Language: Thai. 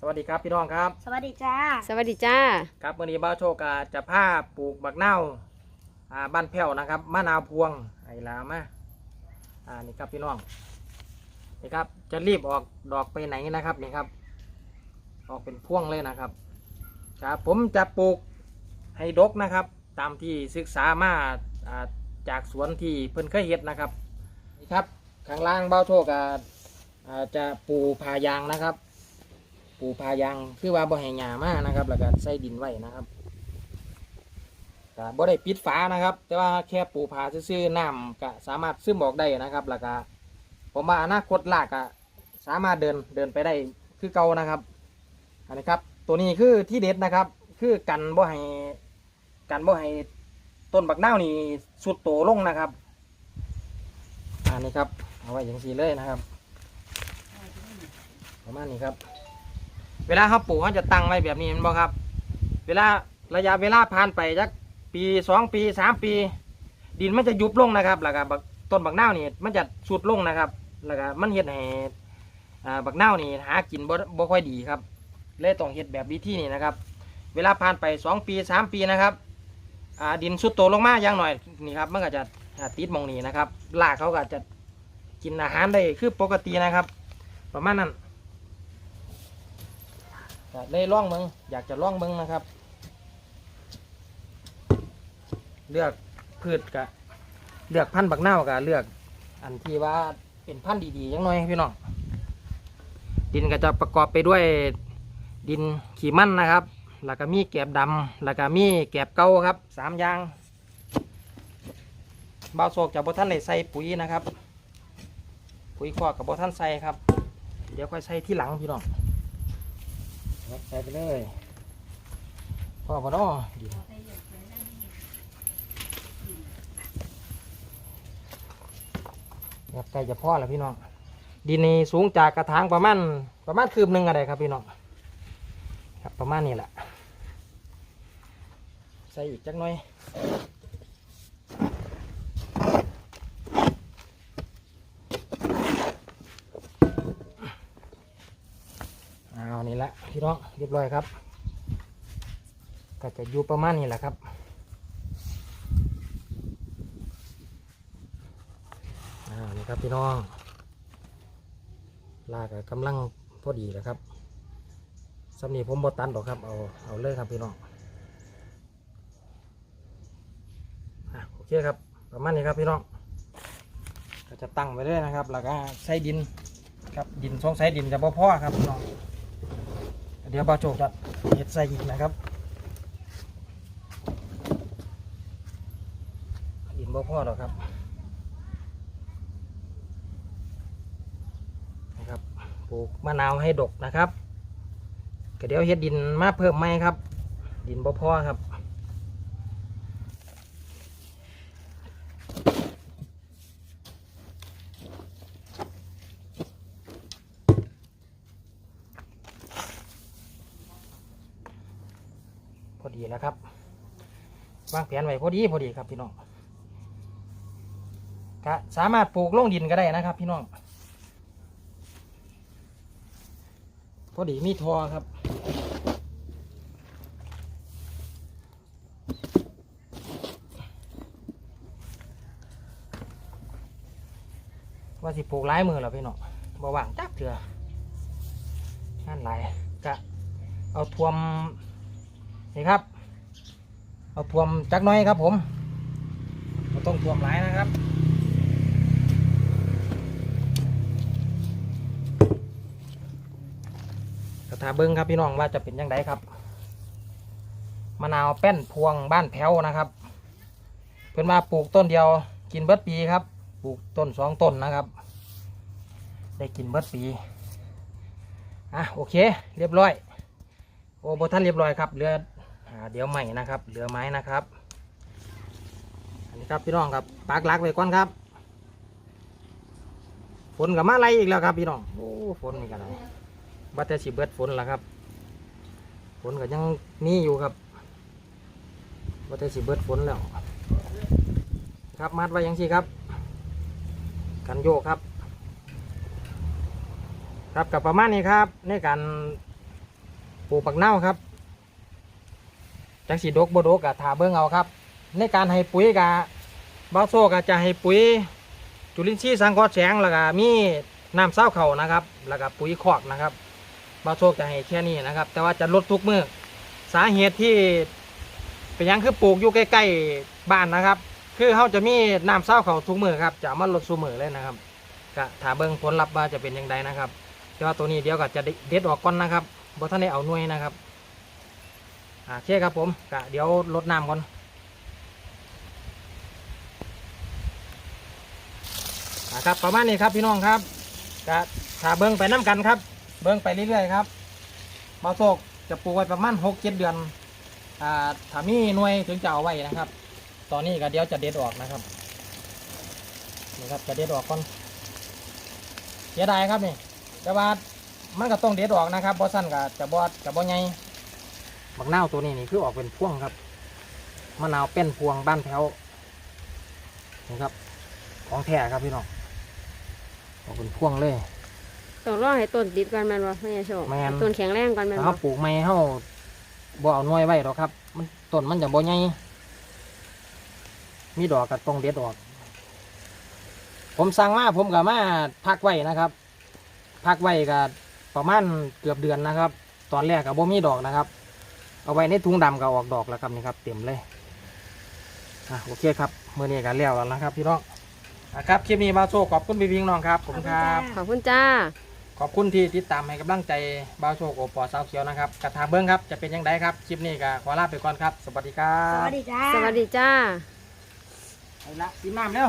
สวัสดีครับพี่น้องครับ สวัสดีจ้า สวัสดีจ้า ครับวันนี้บ้าวโชกาจะพาปลูกบักเน่าวอ่าบ้านแพ้วนะครับมะนาวพวงไอ้ลามาอ่านี่ครับพี่น้องนี่ครับจะรีบออกดอกไปไหนนะครับนี่ครับ ออกเป็นพวงเลยนะครับครับผมจะปลูกให้ดกนะครับ ตามที่ศึกษามาอ่าจากสวนที่เพิ่นเคยเฮ็ดนะครับนี่ครับข้างล่างบ้าวโชกาอ่าจะปลูกพายางนะครับ ปูพายางคือว่าบ่ให้หญ้ามานะครับ แล้วก็ใส่ดินไว้นะครับก็บ่ได้ปิดฝานะครับ แต่ว่าแค่ปูพาซื่อๆน้ำก็สามารถซึมออกได้นะครับ แล้วก็ผมว่าอนาคตลากก็สามารถเดินเดินไปได้คือเก่านะครับอันนี้ครับ ตัวนี้คือที่เด็ดนะครับ คือกันบ่ให้กันบ่ให้ต้นบักนาวนี่สุดโตลงนะครับ อันนี้ครับเอาไว้อย่างสีเลยนะครับประมาณนี้ครับ เวลาเขาปลูกเขาจะตั้งไว้แบบนี้แมันบ่ครับ เวลาระยะเวลาผ่านไปสักปีสองปีสามปี ดินมันจะยุบลงนะครับแล้วก็บักต้นบักเนานี่มันจะสุดลงนะครับ แล้วก็มันเฮ็ดให้อ่าบักเนานี่หากินบ่บ่ค่อยดีครับเลยต้องเฮ็ดแบบวิธีนี้นะครับ เวลาผ่านไปสองปีสามปีนะครับอ่าดินสุดโตลงมาอย่างหน่อยนี่ครับมันก็จะติดมองนี้นะครับรากเขาก็จะกินอาหารได้คือปกตินะครับ ประมาณนั้น ก็ได้ล่องเบิงอยากจะล่องเบิงนะครับ เลือกพืชกะเลือกพันธุ์บักเน่ากะเลือก อันที่ว่าเป็นพันธุ์ดีๆยังน้อยพี่น้องดินก็จะประกอบไปด้วยดินขี้มันนะครับ แล้วก็มีแกบดำแล้วก็มีแกบเก่าครับสามอย่างบ่าวโศกจากบ่ท่านได้ใส่ปุ๋ยนะครับ ปุ๋ยคอกกับบ่ท่านใส่ครับ เดี๋ยวค่อยใส่ที่หลังพี่น้อง รับใส่ไปเลยพ่อพอดอดีครับใกล้จะพ่อแล้วพี่น้อง ดินนี้สูงจากกระถางประมาณประมาณคืบหนึ่งอะไรครับพี่น้อง ครับประมาณนี้แหละ ใส่อีกจักหน่อย เอานี่แหละ พี่น้องเรียบร้อยครับ ก็จะอยู่ประมาณนี้แหละครับ นี่ครับพี่น้อง ลากกำลังพอดีแล้วครับสำนีผมบตันหรอกครับ เอา เอาเลยครับพี่น้องอโอเคครับ ประมาณนี้ครับพี่น้อง ก็จะตั้งไว้เลยนะครับ แล้วก็ใส่ดินครับ ดินสงสัยดินจะบ่พอๆครับพี่น้อง เดี๋ยวบาโจกจะเห็ดใส่อีกนะครับดินบ่พ่อหรอกครับนะครับปลูกมะนาวให้ดกนะครับก็เดี๋ยวเห็ดดินมาเพิ่มไหมครับ ดินบ่พ่อครับ อดีแล้วครับวางแผนไว้พอดีพอดีครับพี่น้องก็สามารถปลูกลงดินก็ได้นะครับ พี่น้องพอดีมีทอครับว่าสิปลูกหลายมือแล้วพี่น้องบ่ว่างจักเถื่องานหลายกะเอาทวม นี่ครับ เอาท่วมจักน้อยครับผมเราต้องท่วมหลายนะครับกระทาเบิ้งครับพี่น้องว่าจะเป็นยังไงครับมะนาวแป้นพวงบ้านแถวนะครับ เพื่อนมาปลูกต้นเดียว กินเบิดปีครับ ปลูกต้นสองต้นนะครับ ได้กินเบิดปีอะโอเค เรียบร้อย โอ้บท่านเรียบร้อยครับเหลือ เดี๋ยวใหม่นะครับ เหลือไม้นะครับ อันนี้ครับพี่น้องครับปากลักไว้ก่อนครับฝนกับมาไรอีกแล้วครับพี่น้องโอ้ฝนนี่กันเลยบัตรสิเบิดฝนแล้วครับฝนก็ยังมีอยู่ครับบัตรสิเบิดฝนแล้วครับมัดไว้ยังสิครับ กันโยกครับ ครับกับประมาณนี้ครับในการปลูกปักเน่าครับ จักสีดกบดกกะถาเบิ้งเอาครับ ในการให้ปุ๋ยกะบาโซก็จะให้ปุ๋ย จุลินทรีย์สังเคราะห์แสงแล้วก็มีน้ำเศร้าเขานะครับ แล้วก็ปุ๋ยคอกนะครับบาโซจะให้แค่นี้นะครับ แต่ว่าจะลดทุกมือสาเหตุที่เป็นยังคือปลูกอยู่ใกล้ๆบ้านนะครับ คือเขาจะมีน้ำเศร้าเขาทุกมือครับจะมาลดสูมือเลยนะครับก็ถาเบิ้งผลลัพธ์ว่าจะเป็นยังไงนะครับแต่ว่าตัวนี้เดี๋ยวก็จะเด็ดออกก่อนนะครับบ่ท่านได้เอาหน่วยนะครับ โอเคครับผมก็เดี๋ยวลดน้ำก่อนอ่าครับประมาณนี้ครับพี่น้องครับก็ถ้าเบิ้งไปน้ำกันครับ เบิ้งไปเรื่อยๆครับมาโศกจะปลูกไว้ประมาณหกเจ็ดเดือนอ่าถ้ามีหน่วยถึงจะเอาไว้นะครับ ตอนนี้ก็เดี๋ยวจะเด็ดออกนะครับนี่ครับจะเด็ดออกก่อนเสียดายครับนี่แต่ว่ามันก็ต้องเด็ดออกนะครับบอสั้นก็จะบอดจะบอไง บักนาวตัวนี้นี่คือออกเป็นพวงครับมะนาวเป็นพวงบ้านแถวนี่ครับ ของแท้ครับพี่น้องออกเป็นพวงเลยต้องรอให้ต้นติดก่อนแม่นบ่ไม่ใช่โชคแม่นให้ต้นแข็งแรงก่อนแม่นถ้าบ่เขาปลูกไม่เขาบ่เอาหน่วยไว้หรอกครับ มันต้นมันจะบ่ใหญ่มีดอกก็ต้องเด็ดออก ผมสั่งมาผมก็มาพักไว้นะครับ พักไว้ก็ประมาณเกือบเดือนนะครับ ตอนแรกก็บ่มีดอกนะครับ เอาไว้ในถุงดำก็ออกดอกแล้วครับนี่ครับเต็มเลยอะโอเคครับเมื่อนี้ก็แล้วแล้วนะครับ พี่น้องอะครับคลิปนี้มาโชว์ขอบคุณพี่พิงน้องครับผมครับ ขอบคุณจ้า ขอบคุณที่ติดตามให้กำลังใจบ่าวโชคโอปอสาวเขียวนะครับกระถาเบิ้งครับจะเป็นยังไงครับคลิปนี้ก็ขอลาไปก่อนครับ สวัสดีครับสวัสดีจ้า สวัสดีจ้าไปละกินน้ำเร็ว